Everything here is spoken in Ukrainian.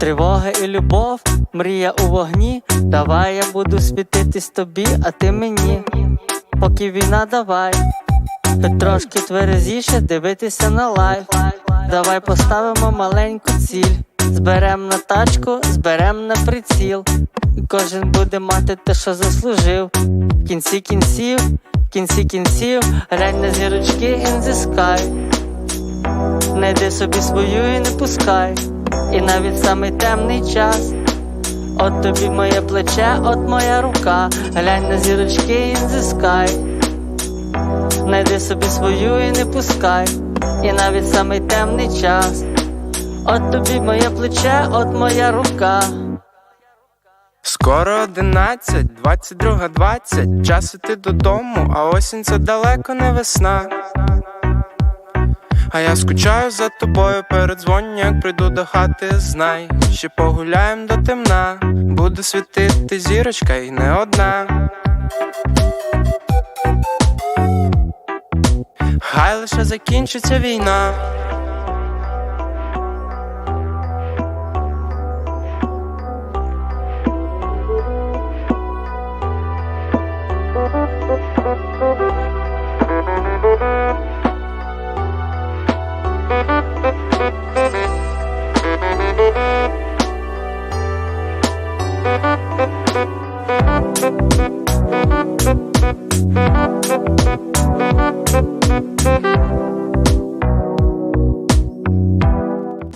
Тривога і любов, мрія у вогні. Давай я буду світитись тобі, а ти мені. Поки війна, давай. Хоч трошки тверезіше дивитися на лайф. Давай поставимо маленьку ціль. Зберем на тачку, зберем на приціл. Кожен буде мати те, що заслужив. В кінці кінців, в кінці кінців, глянь на зірочки in the sky. Найди собі свою і не пускай, і навіть самий темний час. От тобі моє плече, от моя рука, глянь на зірочки in the sky. Найди собі свою і не пускай, і навіть самий темний час. От тобі моє плече, от моя рука. Скоро одинадцять, двадцять друга двадцять, час іти додому, а осінь це далеко не весна. А я скучаю за тобою, передзвоню, як прийду до хати, знай, ще погуляєм до темна, буде світити зірочка і не одна. Хай лише закінчиться війна.